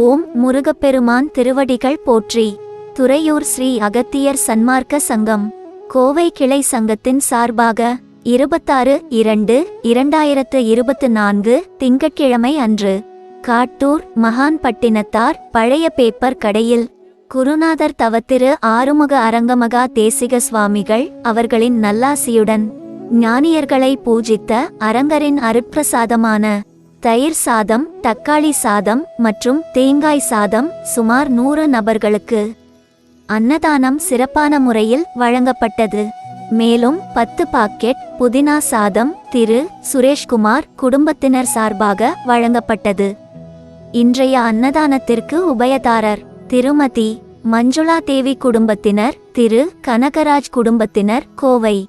ஓம் முருகப்பெருமான் திருவடிகள் போற்றி. துறையூர் ஸ்ரீ அகத்தியர் சன்மார்க்க சங்கம். கோவை கிளை சங்கத்தின் சார்பாக இருபத்தாறு இரண்டு இரண்டாயிரத்து இருபத்து நான்கு திங்கட்கிழமை அன்று காட்டூர் மகான் பட்டினத்தார் பழைய பேப்பர் கடையில் குருநாதர் தவத்திரு ஆறுமுக அரங்கமகா தேசிக சுவாமிகள் அவர்களின் நல்லாசியுடன் ஞானியர்களை பூஜித்த அரங்கரின் அருட்பிரசாதமான தயிர் சாதம் தக்காளி சாதம் மற்றும் தேங்காய் சாதம் சுமார் நூறு நபர்களுக்கு அன்னதானம் சிறப்பான முறையில் வழங்கப்பட்டது. மேலும் பத்து பாக்கெட் புதினா சாதம் திரு. சுரேஷ்குமார் குடும்பத்தினர் சார்பாக வழங்கப்பட்டது. இன்றைய அன்னதானத்திற்கு உபயதாரர் திருமதி மஞ்சுளா தேவி குடும்பத்தினர் திரு. கனகராஜ் குடும்பத்தினர் கோவை.